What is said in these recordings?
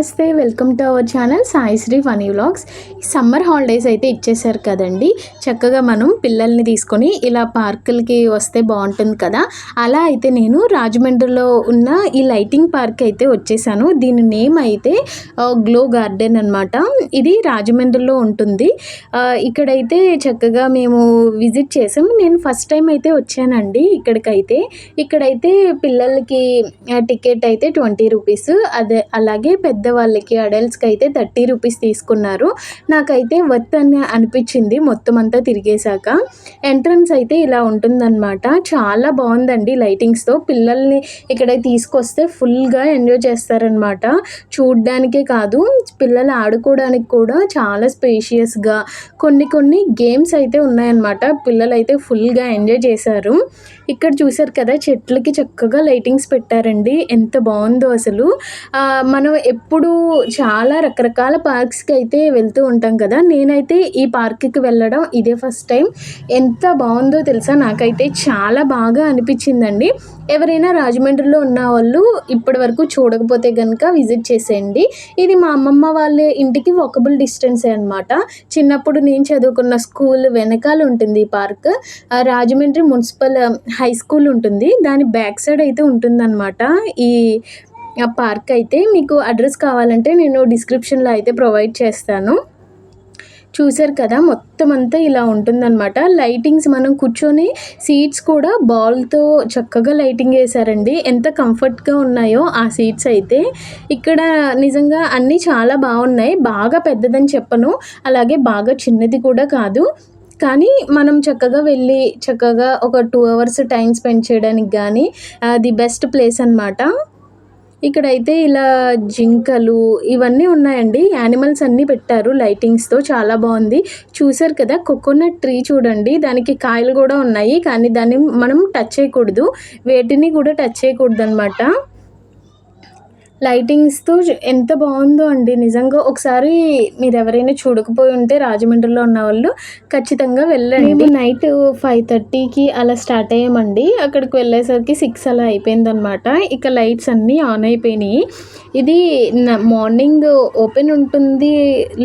నమస్తే welcome to our channel Saisri Phani vlogs. Summer holidays అయితే ఇచ్చేసారు కదండి. చక్కగా మనం పిల్లల్ని తీసుకొని ఇలా పార్కులకి వస్తే బాగుంటుంది కదా. అలా అయితే నేను రాజమండ్రిలో ఉన్న ఈ లైటింగ్ పార్క్ అయితే వచ్చేసాను. దీని నేమ్ అయితే గ్లో గార్డెన్ అనమాట ఇది రాజమండ్రిలో ఉంటుంది. ఇక్కడైతే చక్కగా మేము విజిట్ చేసాం. నేను ఫస్ట్ టైం అయితే వచ్చానండి ఇక్కడికైతే. ఇక్కడైతే పిల్లలకి టికెట్ అయితే ట్వంటీ రూపీస్. అదే అలాగే పెద్దవాళ్ళకి అడల్ట్స్కి అయితే థర్టీ రూపీస్ తీసుకున్నారు. నాకైతే వర్త్ అని అనిపించింది మొత్తం అంతా తిరిగేశాక. ఎంట్రన్స్ అయితే ఇలా ఉంటుందన్నమాట. చాలా బాగుందండి లైటింగ్స్తో పిల్లల్ని ఇక్కడ తీసుకొస్తే ఫుల్గా ఎంజాయ్ చేస్తారనమాట చూడ్డానికే కాదు పిల్లలు ఆడుకోవడానికి కూడా చాలా స్పేషియస్గా కొన్ని కొన్ని గేమ్స్ అయితే ఉన్నాయన్నమాట. పిల్లలు అయితే ఫుల్గా ఎంజాయ్ చేశారు. ఇక్కడ చూసారు కదా చెట్లకి చక్కగా లైటింగ్స్ పెట్టారండి. ఎంత బాగుందో అసలు. మనం ఎప్పుడు చాలా రకరకాల పార్క్స్కి అయితే వెళ్తూ ఉంటాం కదా. నేనైతే ఈ పార్క్కి వెళ్ళడం ఇదే ఫస్ట్ టైం ఎంత బాగుందో తెలుసా? నాకైతే చాలా బాగా అనిపించిందండి. ఎవరైనా రాజమండ్రిలో ఉన్న వాళ్ళు ఇప్పటి వరకు చూడకపోతే కనుక విజిట్ చేసేయండి. ఇది మా అమ్మమ్మ వాళ్ళ ఇంటికి వాకబుల్ డిస్టెన్సే అనమాట చిన్నప్పుడు నేను చదువుకున్న స్కూల్ వెనకాల ఉంటుంది ఈ park. Rajahmundry municipal high school ఉంటుంది. దాని బ్యాక్ సైడ్ అయితే ఉంటుందన్నమాట. ఈ ఆ పార్క్ అయితే మీకు అడ్రస్ కావాలంటే నేను డిస్క్రిప్షన్లో అయితే ప్రొవైడ్ చేస్తాను. చూసారు కదా మొత్తం అంతా ఇలా ఉంటుందన్నమాట. లైటింగ్స్ మనం కూర్చొని సీట్స్ కూడా బాల్తో చక్కగా లైటింగ్ వేశారండి. ఎంత కంఫర్ట్గా ఉన్నాయో ఆ సీట్స్ అయితే. ఇక్కడ నిజంగా అన్నీ చాలా బాగున్నాయి. బాగా పెద్దదని చెప్పను. అలాగే బాగా చిన్నది కూడా కాదు. కానీ మనం చక్కగా వెళ్ళి చక్కగా ఒక టూ అవర్స్ టైం స్పెండ్ చేయడానికి కానీ ది బెస్ట్ ప్లేస్ అన్నమాట. ఇక్కడైతే ఇలా జింకలు ఇవన్నీ ఉన్నాయండి. యానిమల్స్ అన్నీ పెట్టారు. లైటింగ్స్తో చాలా బాగుంది. చూసారు కదా కోకోనట్ ట్రీ చూడండి. దానికి కాయలు కూడా ఉన్నాయి. కానీ దాన్ని మనం టచ్ చేయకూడదు. వేటిని కూడా టచ్ చేయకూడదు అనమాట లైటింగ్స్తో ఎంత బాగుందో అండి. నిజంగా ఒకసారి మీరు ఎవరైనా చూడకపోయి ఉంటే రాజమండ్రిలో ఉన్న వాళ్ళు ఖచ్చితంగా వెళ్ళండి. మేము నైట్ ఫైవ్ థర్టీకి అలా స్టార్ట్ అయ్యామండి. అక్కడికి వెళ్ళేసరికి సిక్స్ అలా అయిపోయిందనమాట. ఇక లైట్స్ అన్నీ ఆన్ అయిపోయినాయి. ఇది మార్నింగ్ ఓపెన్ ఉంటుంది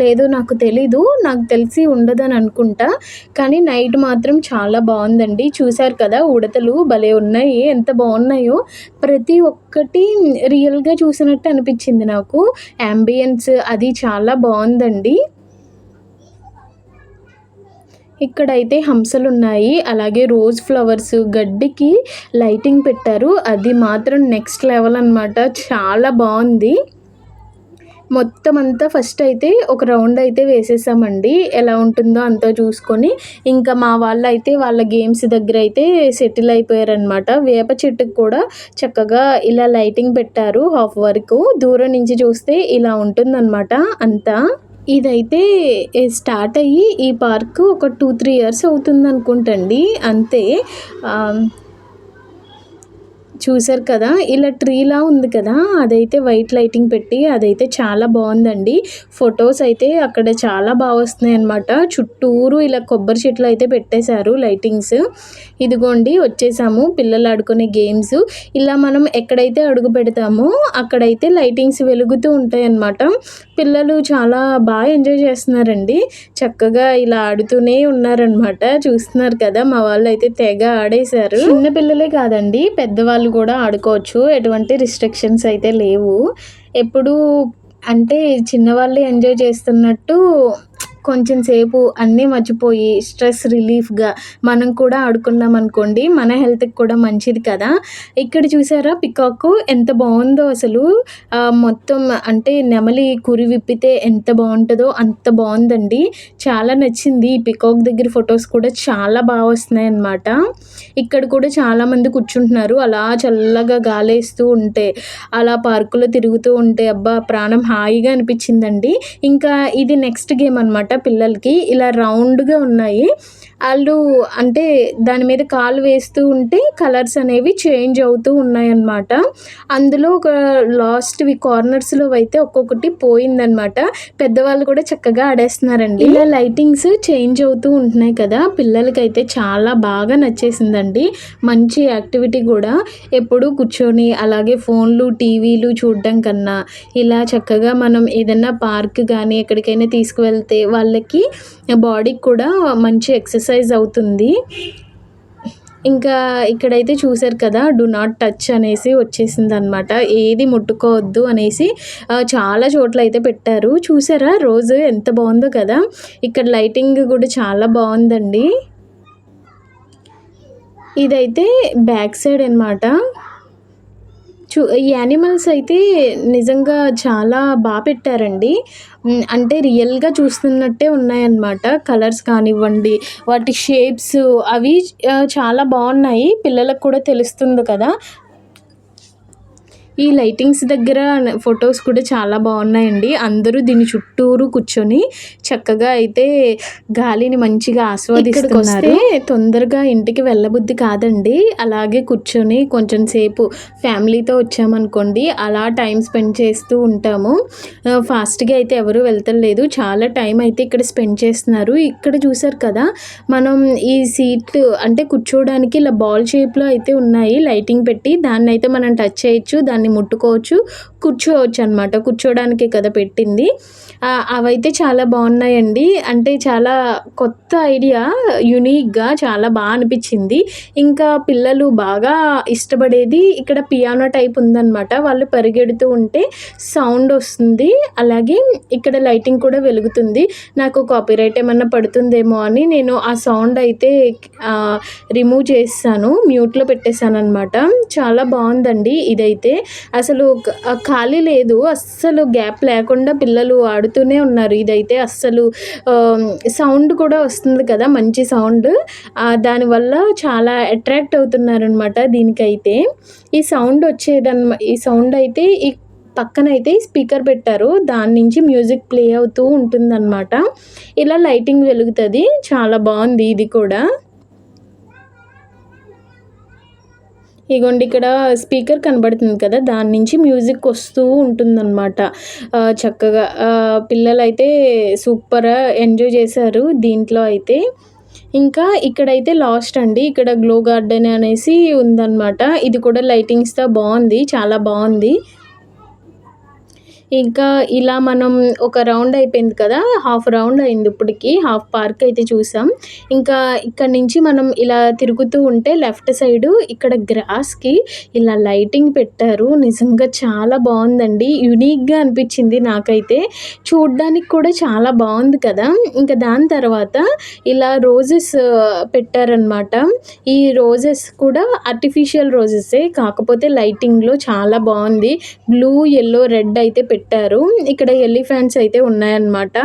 లేదో నాకు తెలీదు. నాకు తెలిసి ఉండదని అనుకుంటా. కానీ నైట్ మాత్రం చాలా బాగుందండి చూశారు కదా ఉడతలు భలే ఉన్నాయి. ఎంత బాగున్నాయో ప్రతి ఒక్కటి రియల్గా చూసినట్టు అనిపించింది నాకు. అంబియన్స్ అది చాలా బాగుందండి. ఇక్కడైతే హంసలు ఉన్నాయి అలాగే రోజ్ ఫ్లవర్స్ గడ్డికి లైటింగ్ పెట్టారు. అది మాత్రం నెక్స్ట్ లెవెల్ అన్నమాట. చాలా బాగుంది. మొత్తం అంతా ఫస్ట్ అయితే ఒక రౌండ్ అయితే వేసేసామండి. ఎలా ఉంటుందో అంతా చూసుకొని. ఇంకా మా వాళ్ళు అయితే వాళ్ళ గేమ్స్ దగ్గర అయితే సెటిల్ అయిపోయారనమాట వేప చెట్టుకు కూడా చక్కగా ఇలా లైటింగ్ పెట్టారు హాఫ్ వరకు. దూరం నుంచి చూస్తే ఇలా ఉంటుందన్నమాట అంతా. ఇదైతే స్టార్ట్ అయ్యి ఈ పార్క్ ఒక టూ త్రీ ఇయర్స్ అవుతుంది అనుకుంటండి అంతే చూసారు కదా ఇలా ట్రీలా ఉంది కదా అదైతే వైట్ లైటింగ్ పెట్టి అదైతే చాలా బాగుందండి. ఫొటోస్ అయితే అక్కడ చాలా బాగా వస్తున్నాయి అనమాట చుట్టూరు ఇలా కొబ్బరి చెట్లు అయితే పెట్టేశారు లైటింగ్స్. ఇదిగోండి వచ్చేసాము పిల్లలు ఆడుకునే గేమ్స్. ఇలా మనం ఎక్కడైతే అడుగు పెడతామో అక్కడైతే లైటింగ్స్ వెలుగుతూ ఉంటాయి అన్నమాట పిల్లలు చాలా బాగా ఎంజాయ్ చేస్తున్నారండి. చక్కగా ఇలా ఆడుతూనే ఉన్నారనమాట చూస్తున్నారు కదా మా వాళ్ళు అయితే తెగ ఆడేశారు. చిన్న పిల్లలే కాదండి పెద్దవాళ్ళు కూడా ఆడుకోవచ్చు. ఎటువంటి రిస్ట్రిక్షన్స్ అయితే లేవు. ఎప్పుడు అంటే చిన్నవాళ్ళు ఎంజాయ్ చేస్తున్నట్టు కొంచెం సేపు అన్నీ మర్చిపోయి స్ట్రెస్ రిలీఫ్గా మనం కూడా ఆడుకున్నాం అనుకోండి మన హెల్త్కి కూడా మంచిది కదా. ఇక్కడ చూసారా పికాక్ ఎంత బాగుందో అసలు. మొత్తం అంటే నెమలి కురి విప్పితే ఎంత బాగుంటుందో అంత బాగుందండి. చాలా నచ్చింది. ఈ పికాక్ దగ్గర ఫొటోస్ కూడా చాలా బాగా వస్తున్నాయి అన్నమాట ఇక్కడ కూడా చాలామంది కూర్చుంటున్నారు. అలా చల్లగా గాలేస్తూ ఉంటే అలా పార్కులో తిరుగుతూ ఉంటే అబ్బా ప్రాణం హాయిగా అనిపించిందండి. ఇంకా ఇది నెక్స్ట్ గేమ్ అనమాట పిల్లలకి. ఇలా రౌండ్గా ఉన్నాయి. వాళ్ళు అంటే దాని మీద కాలు వేస్తూ ఉంటే కలర్స్ అనేవి చేంజ్ అవుతూ ఉన్నాయన్నమాట. అందులో ఒక లాస్ట్వి కార్నర్స్లో అయితే ఒక్కొక్కటి పోయిందనమాట పెద్దవాళ్ళు కూడా చక్కగా ఆడేస్తున్నారండి. ఇలా లైటింగ్స్ చేంజ్ అవుతూ ఉంటున్నాయి కదా పిల్లలకైతే చాలా బాగా నచ్చేసిందండి. మంచి యాక్టివిటీ కూడా. ఎప్పుడు కూర్చొని అలాగే ఫోన్లు టీవీలు చూడడం కన్నా ఇలా చక్కగా మనం ఏదైనా పార్క్ కానీ ఎక్కడికైనా తీసుకువెళ్తే వాళ్ళకి బాడీకి కూడా మంచి ఎక్సర్సైజ్ అవుతుంది. ఇంకా ఇక్కడైతే చూసారు కదా డు నాట్ టచ్ అనేసి వచ్చేసింది అనమాట ఏది ముట్టుకోవద్దు అనేసి చాలా చోట్ల అయితే పెట్టారు. చూసారా రోజు ఎంత బాగుందో కదా. ఇక్కడ లైటింగ్ కూడా చాలా బాగుందండి. ఇదైతే బ్యాక్ సైడ్ అనమాట చూ ఈ యానిమల్స్ అయితే నిజంగా చాలా బాగా పెట్టారండి. అంటే రియల్గా చూస్తున్నట్టే ఉన్నాయన్నమాట. కలర్స్ కానివ్వండి వాటి షేప్స్ అవి చాలా బాగున్నాయి. పిల్లలకు కూడా తెలుస్తుంది కదా. ఈ లైటింగ్స్ దగ్గర ఫొటోస్ కూడా చాలా బాగున్నాయండి. అందరూ దీని చుట్టూరు కూర్చొని చక్కగా అయితే గాలిని మంచిగా ఆస్వాదిస్తున్నారు. తొందరగా ఇంటికి వెళ్ళబుద్ధి కాదండి. అలాగే కూర్చొని కొంచెం సేపు ఫ్యామిలీతో వచ్చామనుకోండి అలా టైం స్పెండ్ చేస్తూ ఉంటాము. ఫాస్ట్గా అయితే ఎవరు వెళ్తలేదు. చాలా టైం అయితే ఇక్కడ స్పెండ్ చేస్తున్నారు. ఇక్కడ చూసారు కదా మనం ఈ సీట్ అంటే కూర్చోవడానికి ఇలా బాల్ షేప్లో అయితే ఉన్నాయి లైటింగ్ పెట్టి. దాన్ని అయితే మనం టచ్ చేయొచ్చు. దాన్ని దాన్ని ముట్టుకోవచ్చు కూర్చోవచ్చు అనమాట కూర్చోడానికి కదా పెట్టింది. అవైతే చాలా బాగున్నాయండి. అంటే చాలా కొత్త ఐడియా యునీక్గా చాలా బాగా అనిపించింది. ఇంకా పిల్లలు బాగా ఇష్టపడేది ఇక్కడ పియానో టైప్ ఉందన్నమాట. వాళ్ళు పరిగెడుతూ ఉంటే సౌండ్ వస్తుంది. అలాగే ఇక్కడ లైటింగ్ కూడా వెలుగుతుంది. నాకు కాపీరైట్ ఏమన్నా పడుతుందేమో అని నేను ఆ సౌండ్ అయితే రిమూవ్ చేస్తాను. మ్యూట్లో పెట్టేశాను అనమాట చాలా బాగుందండి ఇదైతే. అసలు ఖాళీ లేదు. అస్సలు గ్యాప్ లేకుండా పిల్లలు ఆడుతూనే ఉన్నారు. ఇదైతే అస్సలు సౌండ్ కూడా వస్తుంది కదా మంచి సౌండ్. దానివల్ల చాలా అట్రాక్ట్ అవుతున్నారనమాట దీనికైతే. ఈ సౌండ్ వచ్చేదన్నమా ఈ సౌండ్ అయితే ఈ పక్కన అయితే స్పీకర్ పెట్టారు. దాని నుంచి మ్యూజిక్ ప్లే అవుతూ ఉంటుందన్నమాట. ఇలా లైటింగ్ వెలుగుతుంది. చాలా బాగుంది ఇది కూడా. ఇగోండి ఇక్కడ స్పీకర్ కనబడుతుంది కదా దాని నుంచి మ్యూజిక్ వస్తూ ఉంటుందన్నమాట. చక్కగా పిల్లలైతే సూపర్ ఎంజాయ్ చేశారు దీంట్లో అయితే. ఇంకా ఇక్కడైతే లాస్ట్ అండి ఇక్కడ గ్లో గార్డెన్ అనేసి ఉందన్నమాట. ఇది కూడా లైటింగ్స్తో బాగుంది చాలా బాగుంది. ఇంకా ఇలా మనం ఒక రౌండ్ అయిపోయింది కదా హాఫ్ రౌండ్ అయింది ఇప్పటికి హాఫ్ పార్క్ అయితే చూసాం. ఇంకా ఇక్కడ నుంచి మనం ఇలా తిరుగుతూ ఉంటే లెఫ్ట్ సైడు ఇక్కడ గ్రాస్కి ఇలా లైటింగ్ పెట్టారు. నిజంగా చాలా బాగుందండి. యునీక్గా అనిపించింది నాకైతే. చూడ్డానికి కూడా చాలా బాగుంది కదా. ఇంకా దాని తర్వాత ఇలా రోజెస్ పెట్టారనమాట ఈ రోజెస్ కూడా ఆర్టిఫిషియల్ రోజెసే కాకపోతే లైటింగ్లో చాలా బాగుంది. బ్లూ ఎల్లో రెడ్ అయితే పెట్టారు పెట్టారు. ఇక్కడ ఎలిఫెంట్స్ అయితే ఉన్నాయన్నమాట.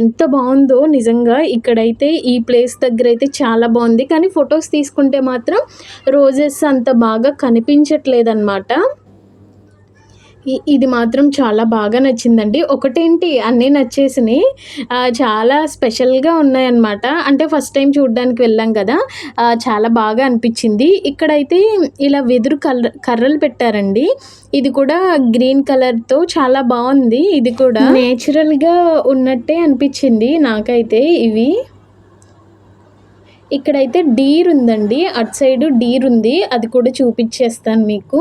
ఎంత బాగుందో నిజంగా ఇక్కడైతే ఈ ప్లేస్ దగ్గర అయితే చాలా బాగుంది. కానీ ఫొటోస్ తీసుకుంటే మాత్రం రోజెస్ అంత బాగా కనిపించట్లేదన్నమాట. ఇది మాత్రం చాలా బాగా నచ్చిందండి. ఒకటేంటి అన్నీ నచ్చేసినాయి. చాలా స్పెషల్గా ఉన్నాయన్నమాట. అంటే ఫస్ట్ టైం చూడడానికి వెళ్ళాం కదా చాలా బాగా అనిపించింది. ఇక్కడైతే ఇలా వెదురు కర్ర కర్రలు పెట్టారండి. ఇది కూడా గ్రీన్ కలర్తో చాలా బాగుంది. ఇది కూడా నేచురల్గా ఉన్నట్టే అనిపించింది నాకైతే ఇవి. ఇక్కడైతే డీర్ ఉందండి. అటు సైడ్ డీర్ ఉంది. అది కూడా చూపించేస్తాను మీకు.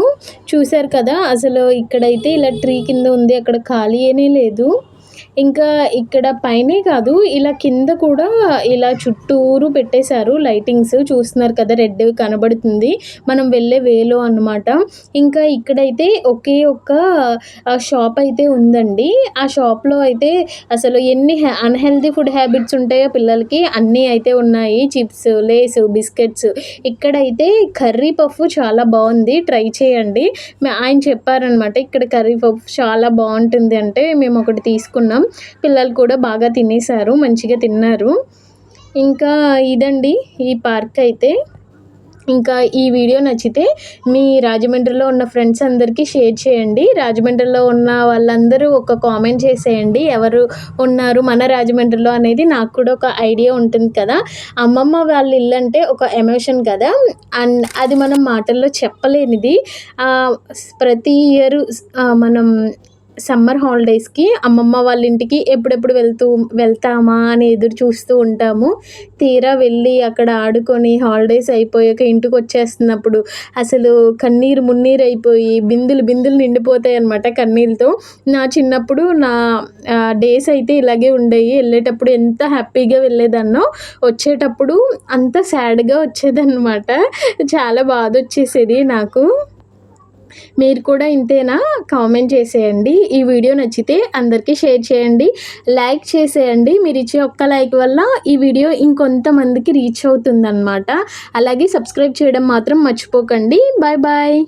చూశారు కదా అసలు ఇక్కడైతే ఇలా ట్రీ కింద ఉంది. అక్కడ ఖాళీ ఏనే లేదు. ఇంకా ఇక్కడ పైనే కాదు ఇలా కింద కూడా ఇలా చుట్టూరు పెట్టేశారు లైటింగ్స్. చూస్తున్నారు కదా రెడ్ కనబడుతుంది. మనం వెళ్ళే వేలో అన్నమాట. ఇంకా ఇక్కడైతే ఒకే ఒక్క షాప్ అయితే ఉందండి. ఆ షాప్లో అయితే అసలు ఎన్ని అన్హెల్దీ ఫుడ్ హ్యాబిట్స్ ఉంటాయో పిల్లలకి అన్నీ అయితే ఉన్నాయి. Chips Lay's biscuits. ఇక్కడైతే కర్రీ పఫ్ చాలా బాగుంది. ట్రై చేయండి. ఆయన చెప్పారనమాట ఇక్కడ కర్రీ పఫ్ చాలా బాగుంటుంది అంటే మేము ఒకటి తీసుకున్నాం. పిల్లలు కూడా బాగా తినేశారు మంచిగా తిన్నారు. ఇంకా ఇదండి ఈ పార్క్ అయితే. ఇంకా ఈ వీడియో నచ్చితే మీ రాజమండ్రిలో ఉన్న ఫ్రెండ్స్ అందరికీ షేర్ చేయండి. రాజమండ్రిలో ఉన్న వాళ్ళందరూ ఒక కామెంట్ చేసేయండి. ఎవరు ఉన్నారు మన రాజమండ్రిలో అనేది నాకు కూడా ఒక ఐడియా ఉంటుంది కదా. అమ్మమ్మ వాళ్ళ ఇల్లు అంటే ఒక ఎమోషన్ కదా. అండ్ అది మనం మాటల్లో చెప్పలేనిది. ప్రతి ఇయర్ మనం సమ్మర్ హాలిడేస్కి అమ్మమ్మ వాళ్ళ ఇంటికి ఎప్పుడెప్పుడు వెళ్తూ వెళ్తామా అని ఎదురు చూస్తూ ఉంటాము. తీరా వెళ్ళి అక్కడ ఆడుకొని హాలిడేస్ అయిపోయాక ఇంటికి వచ్చేస్తున్నప్పుడు అసలు కన్నీరు మున్నీరు అయిపోయి బిందులు బిందులు నిండిపోతాయి అనమాట కన్నీళ్ళతో నా చిన్నప్పుడు నా డేస్ అయితే ఇలాగే ఉండేవి వెళ్ళేటప్పుడు ఎంత హ్యాపీగా వెళ్ళేదాన్నో వచ్చేటప్పుడు అంత సాడ్గా వచ్చేదన్నమాట. చాలా బాధ వచ్చేసేది నాకు. మీరు కూడా ఇంతేనా? కామెంట్ చేసేయండి. ఈ వీడియో నచ్చితే అందరికీ షేర్ చేయండి. లైక్ చేసేయండి. మీరు ఇచ్చే ఒక్క లైక్ వల్ల ఈ వీడియో ఇంకొంతమందికి రీచ్ అవుతుందన్నమాట. అలాగే సబ్స్క్రైబ్ చేయడం మాత్రం మర్చిపోకండి. Bye bye.